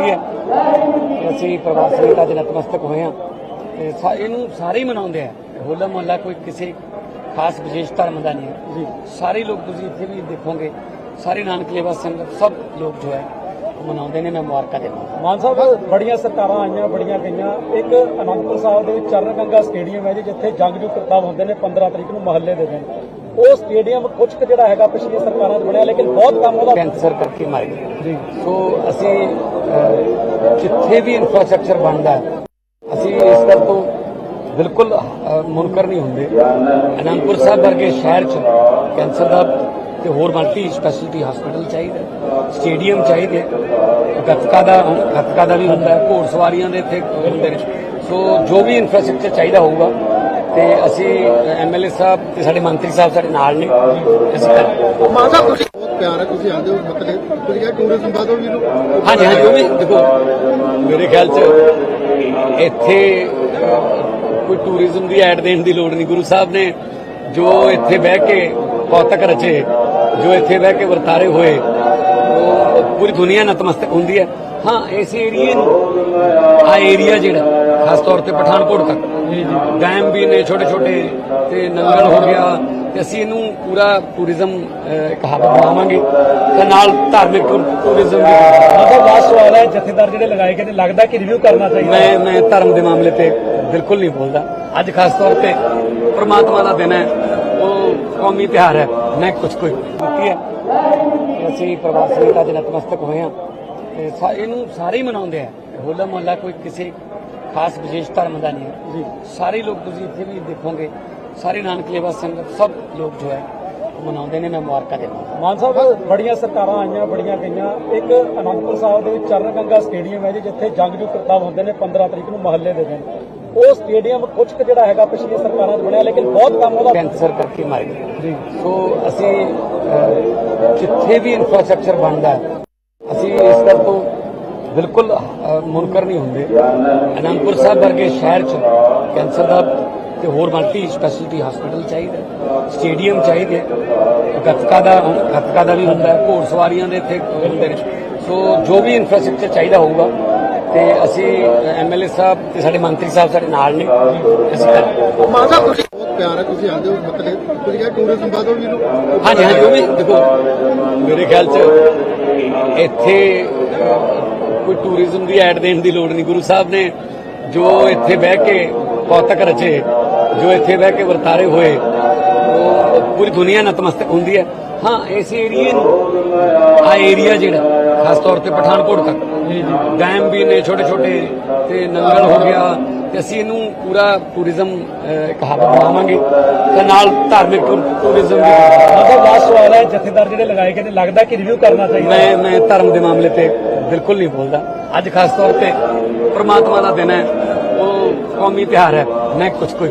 ਕੀਤੀ ਹੈ? ਅਸੀਂ ਪਰਿਵਾਰ ਸਮੇਤ ਅੱਜ ਨਤਮਸਤਕ ਹੋਏ ਹਾਂ ਤੇ ਇਹਨੂੰ ਸਾਰੇ ਹੀ ਮਨਾਉਂਦੇ ਆ। ਹੋਲਾ ਮੁਹੱਲਾ ਕੋਈ ਕਿਸੇ ਖਾਸ ਵਿਸ਼ੇਸ਼ ਧਰਮ ਦਾ ਨਹੀਂ ਹੈ। ਜੀ। ਸਾਰੇ ਲੋਕ ਤੁਸੀਂ ਇੱਥੇ ਵੀ ਦੇਖੋਗੇ ਸਾਰੇ ਨਾਨਕ ਲੇਵਾ ਸੰਗਤ ਸਭ ਲੋਕ ਜੋ ਹੈ ਮਨਾਉਂਦੇ ਨੇ ਮੈਂ ਮੁਬਾਰਕਾਂ ਦਿੰਦਾ ਮਾਨ ਸਾਹਿਬ ਬੜੀਆਂ ਸਰਕਾਰਾਂ ਆਈਆਂ ਬੜੀਆਂ ਗਈਆਂ। ਇੱਕ ਅਨੰਦਪੁਰ ਸਾਹਿਬ ਦੇ ਵਿੱਚ ਚਰਨ ਗੰਗਾ ਸਟੇਡੀਅਮ ਹੈ ਜੀ ਜਿੱਥੇ ਜੰਗਜੂ ਕਰਤੱਵ ਹੁੰਦੇ ਨੇ 15 ਤਰੀਕ ਨੂੰ ਮਹੱਲੇ ਦੇ ਦਿਨ। ਉਹ ਸਟੇਡੀਅਮ ਕੁਝ ਕੁ ਜਿਹੜਾ ਹੈਗਾ ਪਿਛਲੀਆਂ ਸਰਕਾਰਾਂ 'ਚ ਬਣਿਆ ਲੇਕਿਨ ਬਹੁਤ ਕੰਮ ਉਹਦਾ ਕੈਂਸਰ ਕਰਕੇ ਮਰ। ਗਏ ਜੀ। ਸੋ ਅਸੀਂ ਜਿੱਥੇ ਵੀ ਇਨਫਰਾਸਟ੍ਰਕਚਰ ਬਣਦਾ ਅਸੀਂ ਇਸ ਗੱਲ ਤੋਂ ਬਿਲਕੁਲ ਮੁਨਕਰ ਨਹੀਂ ਹੁੰਦੇ। ਅਨੰਦਪੁਰ ਸਾਹਿਬ ਵਰਗੇ ਸ਼ਹਿਰ 'ਚ ਕੈਂਸਰ ਦਾ ਤੇ ਹੋਰ ਮਲਟੀ ਸਪੈਸ਼ਲਿਟੀ ਹਸਪੀਟਲ ਚਾਹੀਦਾ ਸਟੇਡੀਅਮ ਚਾਹੀਦੇ ਗੱਤਕਾ ਦਾ ਗੱਤਕਾ ਦਾ ਵੀ ਹੁੰਦਾ ਘੋੜ ਸਵਾਰੀਆਂ ਦੇ ਇੱਥੇ ਹੁੰਦੇ ਨੇ। ਸੋ ਜੋ ਵੀ ਇਨਫਰਾਸਟ੍ਰਕਚਰ ਚਾਹੀਦਾ ਹੋਊਗਾ ਤੇ ਅਸੀਂ ਐਮਐਲਏ ਸਾਹਿਬ ਤੇ ਸਾਡੇ ਮੰਤਰੀ ਸਾਹਿਬ ਸਾਡੇ ਨਾਲ ਨੇ। ਅਸੀਂ ਮਾਨ ਸਾਹਿਬ ਤੁਸੀਂ ਬਹੁਤ ਪਿਆਰ ਹੈ ਤੁਸੀਂ ਆਂਦੇ ਹੋ ਮਤਲਬ ਤੁਸੀਂ ਕਿਹਾ ਟੂਰਿਜ਼ਮ ਵਧੋ ਜੀ ਨੂੰ ਹਾਂਜੀ ਹਾਂਜੀ ਉਹ ਵੀ ਦੇਖੋ ਮੇਰੇ ਖਿਆਲ ਚ ਇੱਥੇ ਕੋਈ ਟੂਰਿਜ਼ਮ ਦੀ ਐਡ ਦੇਣ ਦੀ ਲੋੜ ਨਹੀਂ। ਗੁਰੂ ਸਾਹਿਬ ਨੇ ਜੋ ਇੱਥੇ ਬਹਿ ਕੇ ਕੌਤਕ ਰਚੇ ਜੋ ਇੱਥੇ ਬਹਿ ਕੇ ਵਰਤਾਰੇ ਹੋਏ ਉਹ ਪੂਰੀ ਦੁਨੀਆ ਨਤਮਸਤਕ ਹੁੰਦੀ ਹੈ। ਹਾਂ ਇਸ ਏਰੀਏ ਨੂੰ ਆ ਏਰੀਆ ਜਿਹੜਾ ਖਾਸ ਤੌਰ ਤੇ ਪਠਾਨਕੋਟ ਤੱਕ ਡੈਮ ਵੀ ਨੇ ਛੋਟੇ ਛੋਟੇ ਤੇ ਨੰਗਲ ਹੋ ਗਿਆ ਤੇ ਅਸੀਂ ਇਹਨੂੰ ਪੂਰਾ ਟੂਰਿਜ਼ਮ ਇੱਕ ਹੱਬ ਬਣਾਵਾਂਗੇ ਤੇ ਨਾਲ ਧਾਰਮਿਕ ਟੂਰਿਜ਼ਮ ਵੀ ਸਾਹਿਬ ਲਾਸਟ ਸਵਾਲ ਹੈ ਜਥੇਦਾਰ ਜਿਹੜੇ ਲਗਾਏ ਗਏ ਲੱਗਦਾ ਕਿ ਰਿਵਿਊ ਕਰਨਾ ਚਾਹੀਦਾ? ਮੈਂ ਮੈਂ ਧਰਮ ਦੇ ਮਾਮਲੇ ਤੇ ਬਿਲਕੁਲ ਨਹੀਂ ਬੋਲਦਾ। ਅੱਜ ਖਾਸ ਤੌਰ ਤੇ ਪ੍ਰਮਾਤਮਾ ਦਾ ਦਿਨ ਹੈ ਉਹ ਕੌਮੀ ਤਿਉਹਾਰ ਹੈ ਮੈਂ ਕੁਝ ਕੁਝ ਕੀਤੀ ਹੈ। ਅਸੀਂ ਪਰਿਵਾਰ ਸਮੇਤ ਅੱਜ ਨਤਮਸਤਕ ਹੋਏ ਹਾਂ ਤੇ ਇਹਨੂੰ ਸਾਰੇ ਹੀ ਮਨਾਉਂਦੇ ਆ। ਹੋਲਾ ਮੁਹੱਲਾ ਕੋਈ ਕਿਸੇ ਖਾਸ ਵਿਸ਼ੇਸ਼ ਧਰਮ ਦਾ ਨਹੀਂ। ਜੀ। ਸਾਰੇ ਲੋਕ ਤੁਸੀਂ ਇੱਥੇ ਵੀ ਦੇਖੋਗੇ ਸਾਰੇ ਨਾਨਕ ਲੇਵਾ ਸੰਗਤ ਸਭ ਲੋਕ ਜੋ ਹੈ ਮਨਾਉਂਦੇ ਨੇ ਮੈਂ ਮੁਬਾਰਕਾਂ ਦਿੰਦਾ ਮਾਨ ਸਾਹਿਬ ਬੜੀਆਂ ਸਰਕਾਰਾਂ ਆਈਆਂ ਬੜੀਆਂ ਗਈਆਂ। ਇੱਕ ਅਨੰਦਪੁਰ ਸਾਹਿਬ ਦੇ ਵਿੱਚ ਚਰਨ ਗੰਗਾ ਸਟੇਡੀਅਮ ਹੈ ਜੀ ਜਿੱਥੇ ਜੰਗਜੂ ਕਰਤੱਵ ਹੁੰਦੇ ਨੇ 15 ਤਰੀਕ ਨੂੰ ਮਹੱਲੇ ਦੇ ਦਿਨ। ਉਹ ਸਟੇਡੀਅਮ ਕੁਝ ਕੁ ਜਿਹੜਾ ਹੈਗਾ ਪਿਛਲੀਆਂ ਸਰਕਾਰਾਂ 'ਚ ਬਣਿਆ ਲੇਕਿਨ ਬਹੁਤ ਕੰਮ ਉਹਦਾ ਕੈਂਸਰ ਕਰਕੇ ਮਰ ਗਏ। ਜੀ। ਸੋ ਅਸੀਂ ਜਿੱਥੇ ਵੀ ਇਨਫਰਾਸਟ੍ਰਕਚਰ ਬਣਦਾ ਅਸੀਂ ਇਸ ਗੱਲ ਤੋਂ ਬਿਲਕੁਲ ਮੁਨਕਰ ਨਹੀਂ ਹੁੰਦੇ। ਅਨੰਦਪੁਰ ਸਾਹਿਬ ਵਰਗੇ ਸ਼ਹਿਰ 'ਚ ਕੈਂਸਰ ਦਾ ਤੇ ਹੋਰ ਮਲਟੀ ਸਪੈਸ਼ਲਿਟੀ ਹਸਪੀਟਲ ਚਾਹੀਦਾ ਸਟੇਡੀਅਮ ਚਾਹੀਦੇ ਗੱਤਕਾ ਦਾ ਗੱਤਕਾ ਦਾ ਵੀ ਹੁੰਦਾ ਘੋੜ ਸਵਾਰੀਆਂ ਦੇ ਇੱਥੇ ਹੁੰਦੇ ਨੇ। ਸੋ ਜੋ ਵੀ ਇਨਫਰਾਸਟ੍ਰਕਚਰ ਚਾਹੀਦਾ ਹੋਊਗਾ ਤੇ ਅਸੀਂ ਐਮਐਲਏ ਸਾਹਿਬ ਤੇ ਸਾਡੇ ਮੰਤਰੀ ਸਾਹਿਬ ਸਾਡੇ ਨਾਲ ਨੇ। ਅਸੀਂ ਸਾਹਿਬ ਤੁਸੀਂ ਬਹੁਤ ਪਿਆਰ ਹੈ ਤੁਸੀਂ ਆਂਦੇ ਹੋ ਮਤਲਬ ਤੁਸੀਂ ਕਿਹਾ ਟੂਰਿਜ਼ਮ ਜੀ ਨੂੰ ਹਾਂਜੀ ਹਾਂਜੀ ਉਹ ਵੀ ਦੇਖੋ ਮੇਰੇ ਖਿਆਲ ਚ ਇੱਥੇ ਕੋਈ ਟੂਰਿਜ਼ਮ ਦੀ ਐਡ ਦੇਣ ਦੀ ਲੋੜ ਨਹੀਂ। ਗੁਰੂ ਸਾਹਿਬ ਨੇ ਜੋ ਇੱਥੇ ਬਹਿ ਕੇ ਪੌਤਕ ਰਚੇ, ਜੋ ਇੱਥੇ ਬਹਿ ਕੇ ਵਰਤਾਰੇ ਹੋਏ, ਉਹ ਪੂਰੀ ਦੁਨੀਆ ਨਤਮਸਤਕ ਹੁੰਦੀ ਹੈ। ਹਾਂ ਇਸ ਏਰੀਏ ਨੂੰ ਆ ਏਰੀਆ ਜਿਹੜਾ ਖਾਸ ਤੌਰ ਤੇ ਪਠਾਨਕੋਟ ਤੱਕ। ਡੈਮ ਵੀ ਨੇ ਛੋਟੇ ਛੋਟੇ ਤੇ ਨੰਗਲ ਹੋ ਗਿਆ ਤੇ ਅਸੀਂ ਇਹਨੂੰ ਪੂਰਾ ਟੂਰਿਜ਼ਮ ਇੱਕ ਹੱਬ ਬਣਾਵਾਂਗੇ। ਤੇ ਨਾਲ ਧਾਰਮਿਕ ਟੂਰਿਜ਼ਮ ਵੀ ਸਾਹਿਬ ਲਾਸਟ ਸਵਾਲ ਹੈ ਜਥੇਦਾਰ ਜਿਹੜੇ ਲਗਾਏ ਗਏ ਨੇ ਲੱਗਦਾ ਕਿ ਰਿਵਿਊ ਕਰਨਾ ਚਾਹੀਦਾ। ਮੈਂ ਮੈਂ ਧਰਮ ਦੇ ਮਾਮਲੇ ਤੇ ਬਿਲਕੁਲ ਨਹੀਂ ਬੋਲਦਾ। ਅੱਜ ਖਾਸ ਤੌਰ ਤੇ ਪ੍ਰਮਾਤਮਾ ਦਾ ਦਿਨ ਹੈ ਉਹ ਕੌਮੀ ਤਿਉਹਾਰ ਹੈ ਮੈਂ ਕੁਝ ਕੁਝ